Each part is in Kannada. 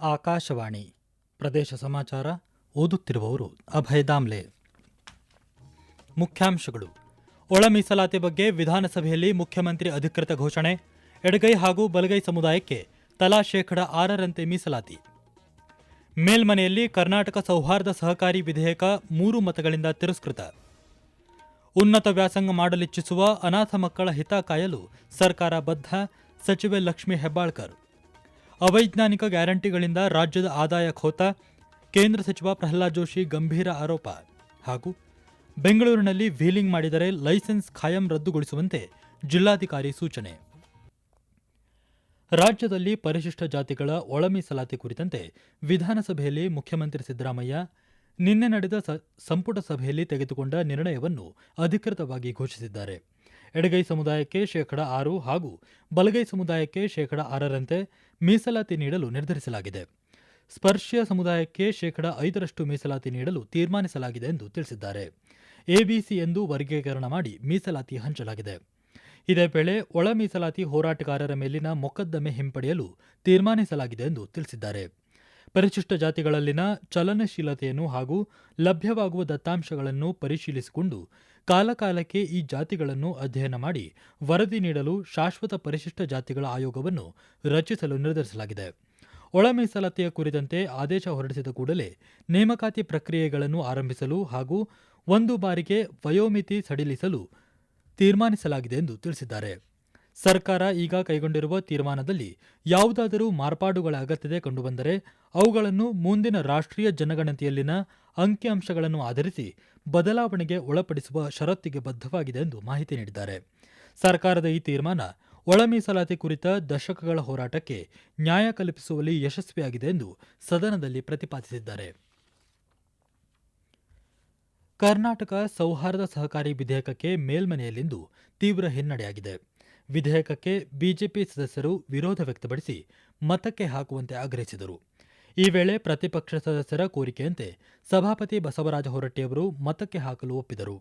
ಆಕಾಶವಾಣಿ ಪ್ರದೇಶ ಸಮಾಚಾರ ಓದುತ್ತಿರುವವರು ಅಭಯ ದಾಮ್ಲೆ. ಮುಖ್ಯಾಂಶಗಳು. ಒಳ ಮೀಸಲಾತಿ ಬಗ್ಗೆ ವಿಧಾನಸಭೆಯಲ್ಲಿ ಮುಖ್ಯಮಂತ್ರಿ ಅಧಿಕೃತ ಘೋಷಣೆ, ಎಡಗೈ ಹಾಗೂ ಬಲಗೈ ಸಮುದಾಯಕ್ಕೆ ತಲಾ ಶೇಕಡ ಆರರಂತೆ ಮೀಸಲಾತಿ. ಮೇಲ್ಮನೆಯಲ್ಲಿ ಕರ್ನಾಟಕ ಸೌಹಾರ್ದ ಸಹಕಾರಿ ವಿಧೇಯಕ ಮೂರು ಮತಗಳಿಂದ ತಿರಸ್ಕೃತ. ಉನ್ನತ ವ್ಯಾಸಂಗ ಮಾಡಲಿಚ್ಛಿಸುವ ಅನಾಥ ಮಕ್ಕಳ ಹಿತ ಕಾಯಲು ಸರ್ಕಾರ ಬದ್ಧ, ಸಚಿವೆ ಲಕ್ಷ್ಮೀ ಹೆಬ್ಬಾಳ್ಕರ್. ಅವೈಜ್ಞಾನಿಕ ಗ್ಯಾರಂಟಿಗಳಿಂದ ರಾಜ್ಯದ ಆದಾಯ ಖೋತ, ಕೇಂದ್ರ ಸಚಿವ ಪ್ರಹ್ಲಾದ್ ಜೋಶಿ ಗಂಭೀರ ಆರೋಪ ಹಾಗೂ ಬೆಂಗಳೂರಿನಲ್ಲಿ ವೀಲಿಂಗ್ ಮಾಡಿದರೆ ಲೈಸೆನ್ಸ್ ಖಾಯಂ ರದ್ದುಗೊಳಿಸುವಂತೆ ಜಿಲ್ಲಾಧಿಕಾರಿ ಸೂಚನೆ. ರಾಜ್ಯದಲ್ಲಿ ಪರಿಶಿಷ್ಟ ಜಾತಿಗಳ ಒಳಮೀಸಲಾತಿ ಕುರಿತಂತೆ ವಿಧಾನಸಭೆಯಲ್ಲಿ ಮುಖ್ಯಮಂತ್ರಿ ಸಿದ್ದರಾಮಯ್ಯ, ನಿನ್ನೆ ನಡೆದ ಸಂಪುಟ ಸಭೆಯಲ್ಲಿ ತೆಗೆದುಕೊಂಡ ನಿರ್ಣಯವನ್ನು ಅಧಿಕೃತವಾಗಿ ಘೋಷಿಸಿದ್ದಾರೆ. ಎಡಗೈ ಸಮುದಾಯಕ್ಕೆ ಶೇಕಡ ಆರು ಹಾಗೂ ಬಲಗೈ ಸಮುದಾಯಕ್ಕೆ ಶೇಕಡ ಆರರಂತೆ ಮೀಸಲಾತಿ ನೀಡಲು ನಿರ್ಧರಿಸಲಾಗಿದೆ. ಸ್ಪರ್ಶ್ಯ ಸಮುದಾಯಕ್ಕೆ ಶೇಕಡ ಐದರಷ್ಟು ಮೀಸಲಾತಿ ನೀಡಲು ತೀರ್ಮಾನಿಸಲಾಗಿದೆ ಎಂದು ತಿಳಿಸಿದ್ದಾರೆ. ಎಬಿಸಿ ಎಂದು ವರ್ಗೀಕರಣ ಮಾಡಿ ಮೀಸಲಾತಿ ಹಂಚಲಾಗಿದೆ. ಇದೇ ವೇಳೆ ಒಳ ಮೀಸಲಾತಿ ಹೋರಾಟಗಾರರ ಮೇಲಿನ ಮೊಕದ್ದಮೆ ಹಿಂಪಡೆಯಲು ತೀರ್ಮಾನಿಸಲಾಗಿದೆ ಎಂದು ತಿಳಿಸಿದ್ದಾರೆ. ಪರಿಶಿಷ್ಟ ಜಾತಿಗಳಲ್ಲಿನ ಚಲನಶೀಲತೆಯನ್ನು ಹಾಗೂ ಲಭ್ಯವಾಗುವ ದತ್ತಾಂಶಗಳನ್ನು ಪರಿಶೀಲಿಸಿಕೊಂಡು ಕಾಲಕಾಲಕ್ಕೆ ಈ ಜಾತಿಗಳನ್ನು ಅಧ್ಯಯನ ಮಾಡಿ ವರದಿ ನೀಡಲು ಶಾಶ್ವತ ಪರಿಶಿಷ್ಟ ಜಾತಿಗಳ ಆಯೋಗವನ್ನು ರಚಿಸಲು ನಿರ್ಧರಿಸಲಾಗಿದೆ. ಒಳ ಮೀಸಲಾತಿಯ ಕುರಿತಂತೆ ಆದೇಶ ಹೊರಡಿಸಿದ ಕೂಡಲೇ ನೇಮಕಾತಿ ಪ್ರಕ್ರಿಯೆಗಳನ್ನು ಆರಂಭಿಸಲು ಹಾಗೂ ಒಂದು ಬಾರಿಗೆ ವಯೋಮಿತಿ ಸಡಿಲಿಸಲು ತೀರ್ಮಾನಿಸಲಾಗಿದೆ ಎಂದು ತಿಳಿಸಿದ್ದಾರೆ. ಸರ್ಕಾರ ಈಗ ಕೈಗೊಂಡಿರುವ ತೀರ್ಮಾನದಲ್ಲಿ ಯಾವುದಾದರೂ ಮಾರ್ಪಾಡುಗಳ ಅಗತ್ಯತೆ ಕಂಡುಬಂದರೆ ಅವುಗಳನ್ನು ಮುಂದಿನ ರಾಷ್ಟ್ರೀಯ ಜನಗಣತಿಯಲ್ಲಿನ ಅಂಕಿಅಂಶಗಳನ್ನು ಆಧರಿಸಿ ಬದಲಾವಣೆಗೆ ಒಳಪಡಿಸುವ ಷರತ್ತಿಗೆ ಬದ್ಧವಾಗಿದೆ ಎಂದು ಮಾಹಿತಿ ನೀಡಿದ್ದಾರೆ. ಸರ್ಕಾರದ ಈ ತೀರ್ಮಾನ ಒಳ ಮೀಸಲಾತಿ ಕುರಿತ ದಶಕಗಳ ಹೋರಾಟಕ್ಕೆ ನ್ಯಾಯ ಕಲ್ಪಿಸುವಲ್ಲಿ ಯಶಸ್ವಿಯಾಗಿದೆ ಎಂದು ಸದನದಲ್ಲಿ ಪ್ರತಿಪಾದಿಸಿದ್ದಾರೆ. ಕರ್ನಾಟಕ ಸೌಹಾರ್ದ ಸಹಕಾರಿ ವಿಧೇಯಕಕ್ಕೆ ಮೇಲ್ಮನೆಯಲ್ಲಿಂದು ತೀವ್ರ ಹಿನ್ನಡೆಯಾಗಿದೆ. ವಿಧೇಯಕಕ್ಕೆ ಬಿಜೆಪಿ ಸದಸ್ಯರು ವಿರೋಧ ವ್ಯಕ್ತಪಡಿಸಿ ಮತಕ್ಕೆ ಹಾಕುವಂತೆ ಆಗ್ರಹಿಸಿದರು. ಈ ವೇಳೆ ಪ್ರತಿಪಕ್ಷ ಸದಸ್ಯರ ಕೋರಿಕೆಯಂತೆ ಸಭಾಪತಿ ಬಸವರಾಜ ಹೊರಟ್ಟಿಯವರು ಮತಕ್ಕೆ ಹಾಕಲು ಒಪ್ಪಿದರು.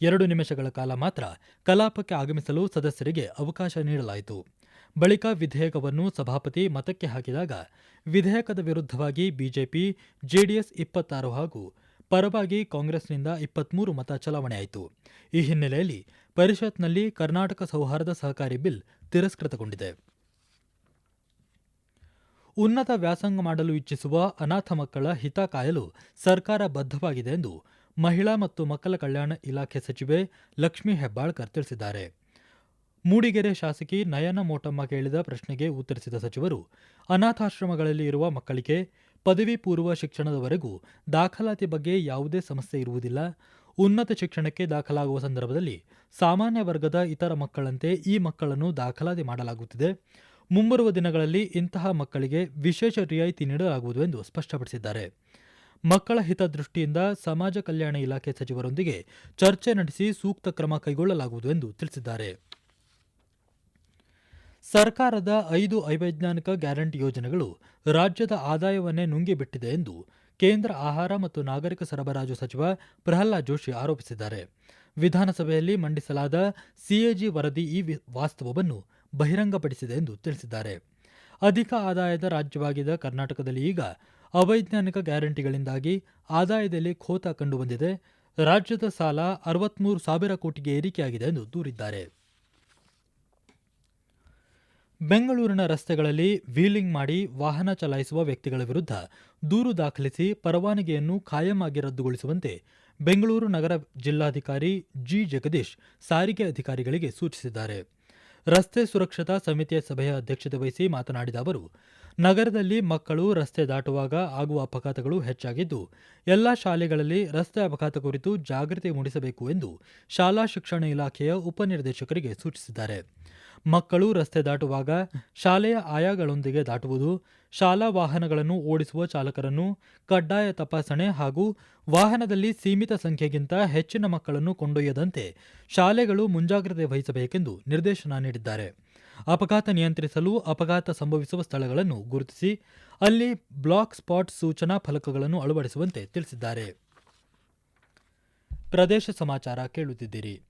ಎರಡು ನಿಮಿಷಗಳ ಕಾಲ ಮಾತ್ರ ಕಲಾಪಕ್ಕೆ ಆಗಮಿಸಲು ಸದಸ್ಯರಿಗೆ ಅವಕಾಶ ನೀಡಲಾಯಿತು. ಬಳಿಕ ವಿಧೇಯಕವನ್ನು ಸಭಾಪತಿ ಮತಕ್ಕೆ ಹಾಕಿದಾಗ ವಿಧೇಯಕದ ವಿರುದ್ಧವಾಗಿ ಬಿಜೆಪಿ, ಜೆಡಿಎಸ್ ಇಪ್ಪತ್ತಾರು ಹಾಗೂ ಪರವಾಗಿ ಕಾಂಗ್ರೆಸ್ನಿಂದ ಇಪ್ಪತ್ಮೂರು ಮತ ಚಲಾವಣೆಯಾಯಿತು ಈ ಹಿನ್ನೆಲೆಯಲ್ಲಿ ಪರಿಷತ್ನಲ್ಲಿ ಕರ್ನಾಟಕ ಸೌಹಾರ್ದ ಸಹಕಾರಿ ಬಿಲ್ ತಿರಸ್ಕೃತಗೊಂಡಿದೆ. ಉನ್ನತ ವ್ಯಾಸಂಗ ಮಾಡಲು ಇಚ್ಛಿಸುವ ಅನಾಥ ಮಕ್ಕಳ ಹಿತ ಕಾಯಲು ಸರ್ಕಾರ ಬದ್ಧವಾಗಿದೆ ಎಂದು ಮಹಿಳಾ ಮತ್ತು ಮಕ್ಕಳ ಕಲ್ಯಾಣ ಇಲಾಖೆ ಸಚಿವೆ ಲಕ್ಷ್ಮೀ ಹೆಬ್ಬಾಳ್ಕರ್ ತಿಳಿಸಿದ್ದಾರೆ. ಮೂಡಿಗೆರೆ ಶಾಸಕಿ ನಯನ ಮೋಟಮ್ಮ ಕೇಳಿದ ಪ್ರಶ್ನೆಗೆ ಉತ್ತರಿಸಿದ ಸಚಿವರು, ಅನಾಥಾಶ್ರಮಗಳಲ್ಲಿ ಇರುವ ಮಕ್ಕಳಿಗೆ ಪದವಿ ಪೂರ್ವ ಶಿಕ್ಷಣದವರೆಗೂ ದಾಖಲಾತಿ ಬಗ್ಗೆ ಯಾವುದೇ ಸಮಸ್ಯೆ ಇರುವುದಿಲ್ಲ ಉನ್ನತ ಶಿಕ್ಷಣಕ್ಕೆ ದಾಖಲಾಗುವ ಸಂದರ್ಭದಲ್ಲಿ ಸಾಮಾನ್ಯ ವರ್ಗದ ಇತರ ಮಕ್ಕಳಂತೆ ಈ ಮಕ್ಕಳನ್ನು ದಾಖಲಾತಿ ಮಾಡಲಾಗುತ್ತಿದೆ. ಮುಂಬರುವ ದಿನಗಳಲ್ಲಿ ಇಂತಹ ಮಕ್ಕಳಿಗೆ ವಿಶೇಷ ರಿಯಾಯಿತಿ ನೀಡಲಾಗುವುದು ಎಂದು ಸ್ಪಷ್ಟಪಡಿಸಿದ್ದಾರೆ. ಮಕ್ಕಳ ಹಿತದೃಷ್ಟಿಯಿಂದ ಸಮಾಜ ಕಲ್ಯಾಣ ಇಲಾಖೆ ಸಚಿವರೊಂದಿಗೆ ಚರ್ಚೆ ನಡೆಸಿ ಸೂಕ್ತ ಕ್ರಮ ಕೈಗೊಳ್ಳಲಾಗುವುದು ಎಂದು ತಿಳಿಸಿದ್ದಾರೆ. ಸರ್ಕಾರದ ಐದು ಅವೈಜ್ಞಾನಿಕ ಗ್ಯಾರಂಟಿ ಯೋಜನೆಗಳು ರಾಜ್ಯದ ಆದಾಯವನ್ನೇ ನುಂಗಿಬಿಟ್ಟಿದೆ ಎಂದು ಕೇಂದ್ರ ಆಹಾರ ಮತ್ತು ನಾಗರಿಕ ಸರಬರಾಜು ಸಚಿವ ಪ್ರಹ್ಲಾದ್ ಜೋಶಿ ಆರೋಪಿಸಿದ್ದಾರೆ. ವಿಧಾನಸಭೆಯಲ್ಲಿ ಮಂಡಿಸಲಾದ ಸಿಎಜಿ ವರದಿ ಈ ವಾಸ್ತವವನ್ನು ಬಹಿರಂಗಪಡಿಸಿದೆ ಎಂದು ತಿಳಿಸಿದ್ದಾರೆ. ಅಧಿಕ ಆದಾಯದ ರಾಜ್ಯವಾಗಿದ್ದ ಕರ್ನಾಟಕದಲ್ಲಿ ಈಗ ಅವೈಜ್ಞಾನಿಕ ಗ್ಯಾರಂಟಿಗಳಿಂದಾಗಿ ಆದಾಯದಲ್ಲಿ ಖೋತ ಕಂಡುಬಂದಿದೆ. ರಾಜ್ಯದ ಸಾಲ ಅರವತ್ಮೂರು ಸಾವಿರ ಕೋಟಿಗೆ ಏರಿಕೆಯಾಗಿದೆ ಎಂದು ದೂರಿದ್ದಾರೆ. ಬೆಂಗಳೂರಿನ ರಸ್ತೆಗಳಲ್ಲಿ ವೀಲಿಂಗ್ ಮಾಡಿ ವಾಹನ ಚಲಾಯಿಸುವ ವ್ಯಕ್ತಿಗಳ ವಿರುದ್ಧ ದೂರು ದಾಖಲಿಸಿ ಪರವಾನಗಿಯನ್ನು ಖಾಯಂ ಆಗಿ ರದ್ದುಗೊಳಿಸುವಂತೆ ಬೆಂಗಳೂರು ನಗರ ಜಿಲ್ಲಾಧಿಕಾರಿ ಜಿ ಜಗದೀಶ್ ಸಾರಿಗೆ ಅಧಿಕಾರಿಗಳಿಗೆ ಸೂಚಿಸಿದ್ದಾರೆ. ರಸ್ತೆ ಸುರಕ್ಷತಾ ಸಮಿತಿಯ ಸಭೆಯ ಅಧ್ಯಕ್ಷತೆ ವಹಿಸಿ ಮಾತನಾಡಿದ ಅವರು, ನಗರದಲ್ಲಿ ಮಕ್ಕಳು ರಸ್ತೆ ದಾಟುವಾಗ ಆಗುವ ಅಪಘಾತಗಳು ಹೆಚ್ಚಾಗಿದ್ದು, ಎಲ್ಲ ಶಾಲೆಗಳಲ್ಲಿ ರಸ್ತೆ ಅಪಘಾತ ಕುರಿತು ಜಾಗೃತಿ ಮೂಡಿಸಬೇಕು ಎಂದು ಶಾಲಾ ಶಿಕ್ಷಣ ಇಲಾಖೆಯ ಉಪನಿರ್ದೇಶಕರಿಗೆ ಸೂಚಿಸಿದ್ದಾರೆ. ಮಕ್ಕಳು ರಸ್ತೆ ದಾಟುವಾಗ ಶಾಲೆಯ ಆಯಾಗಳೊಂದಿಗೆ ದಾಟುವುದು, ಶಾಲಾ ವಾಹನಗಳನ್ನು ಓಡಿಸುವ ಚಾಲಕರನ್ನು ಕಡ್ಡಾಯ ತಪಾಸಣೆ ಹಾಗೂ ವಾಹನದಲ್ಲಿ ಸೀಮಿತ ಸಂಖ್ಯೆಗಿಂತ ಹೆಚ್ಚಿನ ಮಕ್ಕಳನ್ನು ಕೊಂಡೊಯ್ಯದಂತೆ ಶಾಲೆಗಳು ಮುಂಜಾಗ್ರತೆ ವಹಿಸಬೇಕೆಂದು ನಿರ್ದೇಶನ ನೀಡಿದ್ದಾರೆ. ಅಪಘಾತ ನಿಯಂತ್ರಿಸಲು ಅಪಘಾತ ಸಂಭವಿಸುವ ಸ್ಥಳಗಳನ್ನು ಗುರುತಿಸಿ, ಅಲ್ಲಿ ಬ್ಲಾಕ್ ಸ್ಪಾಟ್ ಸೂಚನಾ ಫಲಕಗಳನ್ನು ಅಳವಡಿಸುವಂತೆ ತಿಳಿಸಿದ್ದಾರೆ. ಪ್ರದೇಶ ಸಮಾಚಾರ ಕೇಳುತ್ತಿದ್ದೀರಿ.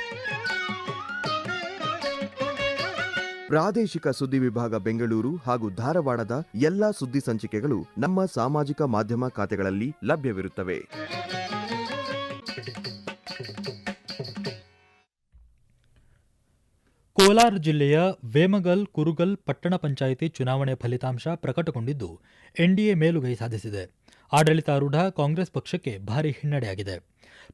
ಪ್ರಾದೇಶಿಕ ಸುದ್ದಿ ವಿಭಾಗ ಬೆಂಗಳೂರು ಹಾಗೂ ಧಾರವಾಡದ ಎಲ್ಲಾ ಸುದ್ದಿ ಸಂಚಿಕೆಗಳು ನಮ್ಮ ಸಾಮಾಜಿಕ ಮಾಧ್ಯಮ ಖಾತೆಗಳಲ್ಲಿ ಲಭ್ಯವಿರುತ್ತವೆ. ಕೋಲಾರ ಜಿಲ್ಲೆಯ ವೇಮಗಲ್ ಕುರುಗಲ್ ಪಟ್ಟಣ ಪಂಚಾಯಿತಿ ಚುನಾವಣೆ ಫಲಿತಾಂಶ ಪ್ರಕಟಗೊಂಡಿದ್ದು, ಎನ್ಡಿಎ ಮೇಲುಗೈ ಸಾಧಿಸಿದೆ. ಆಡಳಿತಾರೂಢ ಕಾಂಗ್ರೆಸ್ ಪಕ್ಷಕ್ಕೆ ಭಾರಿ ಹಿನ್ನಡೆಯಾಗಿದೆ.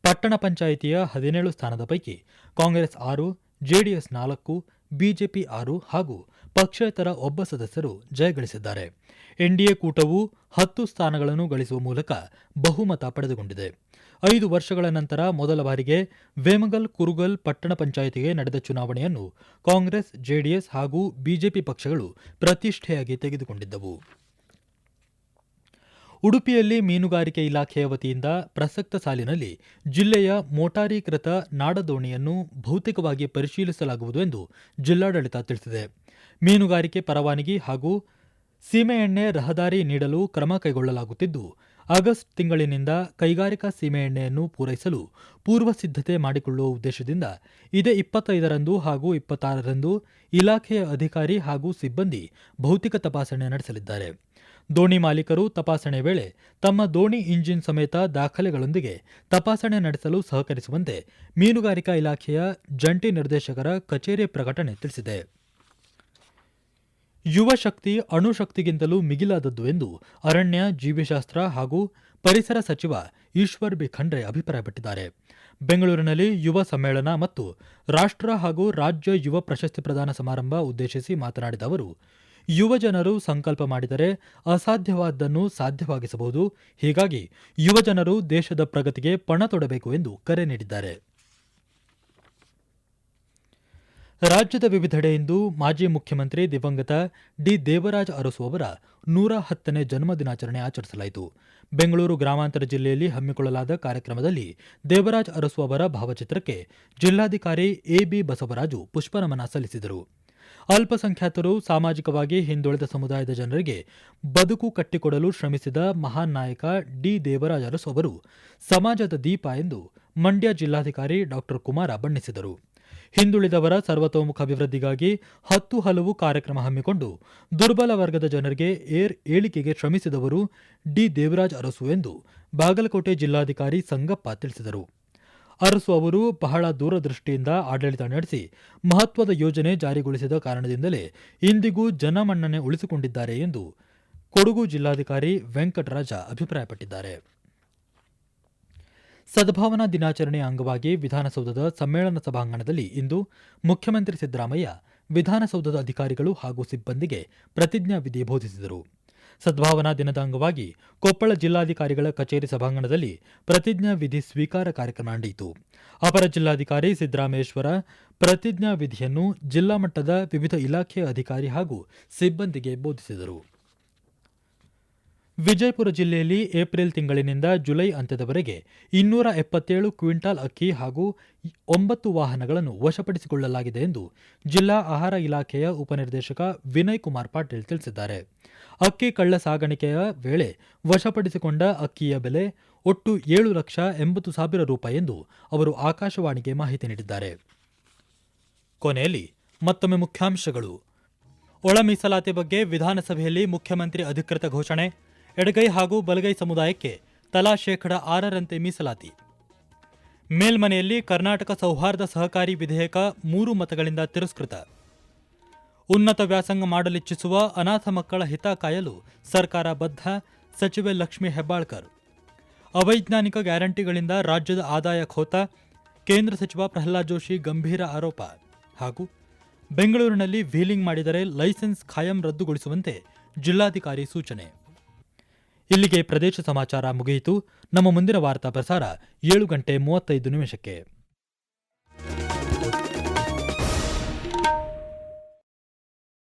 ಪಟ್ಟಣ ಪಂಚಾಯಿತಿಯ ಹದಿನೇಳು ಸ್ಥಾನದ ಪೈಕಿ ಕಾಂಗ್ರೆಸ್ ಆರು, ಜೆಡಿಎಸ್ ನಾಲ್ಕು ಬಿಜೆಪಿ ಆರು ಹಾಗೂ ಪಕ್ಷೇತರ ಒಬ್ಬ ಸದಸ್ಯರು ಜಯಗಳಿಸಿದ್ದಾರೆ. ಎನ್ಡಿಎ ಕೂಟವು ಹತ್ತು ಸ್ಥಾನಗಳನ್ನು ಗಳಿಸುವ ಮೂಲಕ ಬಹುಮತ ಪಡೆದುಕೊಂಡಿದೆ. ಐದು ವರ್ಷಗಳ ನಂತರ ಮೊದಲ ಬಾರಿಗೆ ವೇಮಗಲ್ ಕುರುಗಲ್ ಪಟ್ಟಣ ಪಂಚಾಯಿತಿಗೆ ನಡೆದ ಚುನಾವಣೆಯನ್ನು ಕಾಂಗ್ರೆಸ್, ಜೆಡಿಎಸ್ ಹಾಗೂ ಬಿಜೆಪಿ ಪಕ್ಷಗಳು ಪ್ರತಿಷ್ಠೆಯಾಗಿ ತೆಗೆದುಕೊಂಡಿದ್ದವು. ಉಡುಪಿಯಲ್ಲಿ ಮೀನುಗಾರಿಕೆ ಇಲಾಖೆಯ ವತಿಯಿಂದ ಪ್ರಸಕ್ತ ಸಾಲಿನಲ್ಲಿ ಜಿಲ್ಲೆಯ ಮೋಟಾರೀಕೃತ ನಾಡದೋಣಿಯನ್ನು ಭೌತಿಕವಾಗಿ ಪರಿಶೀಲಿಸಲಾಗುವುದು ಎಂದು ಜಿಲ್ಲಾಡಳಿತ ತಿಳಿಸಿದೆ. ಮೀನುಗಾರಿಕೆ ಪರವಾನಗಿ ಹಾಗೂ ಸೀಮೆಎಣ್ಣೆ ರಹದಾರಿ ನೀಡಲು ಕ್ರಮ ಕೈಗೊಳ್ಳಲಾಗುತ್ತಿದ್ದು, ಆಗಸ್ಟ್ ತಿಂಗಳಿನಿಂದ ಕೈಗಾರಿಕಾ ಸೀಮೆಎಣ್ಣೆಯನ್ನು ಪೂರೈಸಲು ಪೂರ್ವ ಸಿದ್ಧತೆ ಮಾಡಿಕೊಳ್ಳುವ ಉದ್ದೇಶದಿಂದ ಇದೇ ಇಪ್ಪತ್ತೈದರಂದು ಹಾಗೂ ಇಪ್ಪತ್ತಾರರಂದು ಇಲಾಖೆಯ ಅಧಿಕಾರಿ ಹಾಗೂ ಸಿಬ್ಬಂದಿ ಭೌತಿಕ ತಪಾಸಣೆ ನಡೆಸಲಿದ್ದಾರೆ. ದೋಣಿ ಮಾಲೀಕರು ತಪಾಸಣೆ ವೇಳೆ ತಮ್ಮ ದೋಣಿ ಇಂಜಿನ್ ಸಮೇತ ದಾಖಲೆಗಳೊಂದಿಗೆ ತಪಾಸಣೆ ನಡೆಸಲು ಸಹಕರಿಸುವಂತೆ ಮೀನುಗಾರಿಕಾ ಇಲಾಖೆಯ ಜಂಟಿ ನಿರ್ದೇಶಕರ ಕಚೇರಿ ಪ್ರಕಟಣೆ ತಿಳಿಸಿದೆ. ಯುವ ಶಕ್ತಿ ಅಣುಶಕ್ತಿಗಿಂತಲೂ ಮಿಗಿಲಾದದ್ದು ಎಂದು ಅರಣ್ಯ, ಜೀವಿಶಾಸ್ತ್ರ ಹಾಗೂ ಪರಿಸರ ಸಚಿವ ಈಶ್ವರ್ ಬಿ. ಖಂಡ್ರೆ ಅಭಿಪ್ರಾಯಪಟ್ಟಿದ್ದಾರೆ. ಬೆಂಗಳೂರಿನಲ್ಲಿ ಯುವ ಸಮ್ಮೇಳನ ಮತ್ತು ರಾಷ್ಟ್ರ ಹಾಗೂ ರಾಜ್ಯ ಯುವ ಪ್ರಶಸ್ತಿ ಪ್ರದಾನ ಸಮಾರಂಭ ಉದ್ದೇಶಿಸಿ ಮಾತನಾಡಿದ ಅವರು ಯುವ ಜನರು ಸಂಕಲ್ಪ ಮಾಡಿದರೆ ಅಸಾಧ್ಯವಾದ್ದನ್ನು ಸಾಧ್ಯವಾಗಿಸಬಹುದು. ಹೀಗಾಗಿ ಯುವಜನರು ದೇಶದ ಪ್ರಗತಿಗೆ ಪಣ ತೊಡಬೇಕು ಎಂದು ಕರೆ ನೀಡಿದ್ದಾರೆ. ರಾಜ್ಯದ ವಿವಿಧೆಡೆ ಇಂದು ಮಾಜಿ ಮುಖ್ಯಮಂತ್ರಿ ದಿವಂಗತ ಡಿ ದೇವರಾಜ ಅರಸು ಅವರ ನೂರ ಹತ್ತನೇ ಜನ್ಮ ದಿನಾಚರಣೆ ಆಚರಿಸಲಾಯಿತು. ಬೆಂಗಳೂರು ಗ್ರಾಮಾಂತರ ಜಿಲ್ಲೆಯಲ್ಲಿ ಹಮ್ಮಿಕೊಳ್ಳಲಾದ ಕಾರ್ಯಕ್ರಮದಲ್ಲಿ ದೇವರಾಜ್ ಅರಸು ಅವರ ಭಾವಚಿತ್ರಕ್ಕೆ ಜಿಲ್ಲಾಧಿಕಾರಿ ಎಬಿ ಬಸವರಾಜು ಪುಷ್ಪನಮನ ಸಲ್ಲಿಸಿದರು. ಅಲ್ಪಸಂಖ್ಯಾತರು ಸಾಮಾಜಿಕವಾಗಿ ಹಿಂದುಳಿದ ಸಮುದಾಯದ ಜನರಿಗೆ ಬದುಕು ಕಟ್ಟಿಕೊಡಲು ಶ್ರಮಿಸಿದ ಮಹಾನ್ ನಾಯಕ ಡಿ ದೇವರಾಜ ಅರಸು ಅವರು ಸಮಾಜದ ದೀಪ ಎಂದು ಮಂಡ್ಯ ಜಿಲ್ಲಾಧಿಕಾರಿ ಡಾಕ್ಟರ್ ಕುಮಾರ ಬಣ್ಣಿಸಿದರು. ಹಿಂದುಳಿದವರ ಸರ್ವತೋಮುಖ ಅಭಿವೃದ್ಧಿಗಾಗಿ ಹತ್ತು ಹಲವು ಕಾರ್ಯಕ್ರಮ ಹಮ್ಮಿಕೊಂಡು ದುರ್ಬಲ ವರ್ಗದ ಜನರಿಗೆ ಏರ್ ಏಳಿಕೆಗೆ ಶ್ರಮಿಸಿದವರು ಡಿ ದೇವರಾಜ್ ಅರಸು ಎಂದು ಬಾಗಲಕೋಟೆ ಜಿಲ್ಲಾಧಿಕಾರಿ ಸಂಗಪ್ಪ ತಿಳಿಸಿದರು. ಅರಸು ಅವರು ಬಹಳ ದೂರದೃಷ್ಟಿಯಿಂದ ಆಡಳಿತ ನಡೆಸಿ ಮಹತ್ವದ ಯೋಜನೆ ಜಾರಿಗೊಳಿಸಿದ ಕಾರಣದಿಂದಲೇ ಇಂದಿಗೂ ಜನಮನ್ನಣೆ ಉಳಿಸಿಕೊಂಡಿದ್ದಾರೆ ಎಂದು ಕೊಡಗು ಜಿಲ್ಲಾಧಿಕಾರಿ ವೆಂಕಟರಾಜ ಅಭಿಪ್ರಾಯಪಟ್ಟಿದ್ದಾರೆ. ಸದ್ಭಾವನಾ ದಿನಾಚರಣೆಯ ಅಂಗವಾಗಿ ವಿಧಾನಸೌಧದ ಸಮ್ಮೇಳನ ಸಭಾಂಗಣದಲ್ಲಿ ಇಂದು ಮುಖ್ಯಮಂತ್ರಿ ಸಿದ್ದರಾಮಯ್ಯ ವಿಧಾನಸೌಧದ ಅಧಿಕಾರಿಗಳು ಹಾಗೂ ಸಿಬ್ಬಂದಿಗೆ ಪ್ರತಿಜ್ಞಾ ವಿಧಿ ಬೋಧಿಸಿದರು. ಸದ್ಭಾವನಾ ದಿನದ ಅಂಗವಾಗಿ ಕೊಪ್ಪಳ ಜಿಲ್ಲಾಧಿಕಾರಿಗಳ ಕಚೇರಿ ಸಭಾಂಗಣದಲ್ಲಿ ಪ್ರತಿಜ್ಞಾ ವಿಧಿ ಸ್ವೀಕಾರ ಕಾರ್ಯಕ್ರಮ ನಡೆಯಿತು. ಅಪರ ಜಿಲ್ಲಾಧಿಕಾರಿ ಸಿದ್ದರಾಮೇಶ್ವರ ಪ್ರತಿಜ್ಞಾ ವಿಧಿಯನ್ನು ಜಿಲ್ಲಾ ಮಟ್ಟದ ವಿವಿಧ ಇಲಾಖೆಯ ಅಧಿಕಾರಿ ಹಾಗೂ ಸಿಬ್ಬಂದಿಗೆ ಬೋಧಿಸಿದರು. ವಿಜಯಪುರ ಜಿಲ್ಲೆಯಲ್ಲಿ ಏಪ್ರಿಲ್ ತಿಂಗಳಿನಿಂದ ಜುಲೈ ಅಂತ್ಯದವರೆಗೆ ಇನ್ನೂರ ಎಪ್ಪತ್ತೇಳು ಕ್ವಿಂಟಾಲ್ ಅಕ್ಕಿ ಹಾಗೂ ಒಂಬತ್ತು ವಾಹನಗಳನ್ನು ವಶಪಡಿಸಿಕೊಳ್ಳಲಾಗಿದೆ ಎಂದು ಜಿಲ್ಲಾ ಆಹಾರ ಇಲಾಖೆಯ ಉಪನಿರ್ದೇಶಕ ವಿನಯ್ ಕುಮಾರ್ ಪಾಟೀಲ್ ತಿಳಿಸಿದ್ದಾರೆ. ಅಕ್ಕಿ ಕಳ್ಳ ಸಾಗಾಣಿಕೆಯ ವೇಳೆ ವಶಪಡಿಸಿಕೊಂಡ ಅಕ್ಕಿಯ ಬೆಲೆ ಒಟ್ಟು ಏಳು ಲಕ್ಷ ಎಂಬತ್ತು ಸಾವಿರ ರೂಪಾಯಿ ಎಂದು ಅವರು ಆಕಾಶವಾಣಿಗೆ ಮಾಹಿತಿ ನೀಡಿದ್ದಾರೆ. ಕೊನೆಯಲ್ಲಿ ಮತ್ತೊಮ್ಮೆ ಮುಖ್ಯಾಂಶಗಳು. ಒಳ ಮೀಸಲಾತಿ ಬಗ್ಗೆ ವಿಧಾನಸಭೆಯಲ್ಲಿ ಮುಖ್ಯಮಂತ್ರಿ ಅಧಿಕೃತ ಘೋಷಣೆ. ಎಡಗೈ ಹಾಗೂ ಬಲಗೈ ಸಮುದಾಯಕ್ಕೆ ತಲಾ ಶೇಕಡ ಆರರಂತೆ ಮೀಸಲಾತಿ. ಮೇಲ್ಮನೆಯಲ್ಲಿ ಕರ್ನಾಟಕ ಸೌಹಾರ್ದ ಸಹಕಾರಿ ವಿಧೇಯಕ ಮೂರು ಮತಗಳಿಂದ ತಿರಸ್ಕೃತ. ಉನ್ನತ ವ್ಯಾಸಂಗ ಮಾಡಲಿಚ್ಛಿಸುವ ಅನಾಥ ಮಕ್ಕಳ ಹಿತ ಕಾಯಲು ಸರ್ಕಾರ ಬದ್ಧ, ಸಚಿವೆ ಲಕ್ಷ್ಮೀ ಹೆಬ್ಬಾಳ್ಕರ್. ಅವೈಜ್ಞಾನಿಕ ಗ್ಯಾರಂಟಿಗಳಿಂದ ರಾಜ್ಯದ ಆದಾಯ ಖೋತ, ಕೇಂದ್ರ ಸಚಿವ ಪ್ರಹ್ಲಾದ್ ಜೋಶಿ ಗಂಭೀರ ಆರೋಪ ಹಾಗೂ ಬೆಂಗಳೂರಿನಲ್ಲಿ ವೀಲಿಂಗ್ ಮಾಡಿದರೆ ಲೈಸೆನ್ಸ್ ಖಾಯಂ ರದ್ದುಗೊಳಿಸುವಂತೆ ಜಿಲ್ಲಾಧಿಕಾರಿ ಸೂಚನೆ. ಇಲ್ಲಿಗೆ ಪ್ರದೇಶ ಸಮಾಚಾರ ಮುಗಿಯಿತು. ನಮ್ಮ ಮುಂದಿನ ವಾರ್ತಾ ಪ್ರಸಾರ ಏಳು ಗಂಟೆ ಮೂವತ್ತೈದು ನಿಮಿಷಕ್ಕೆ.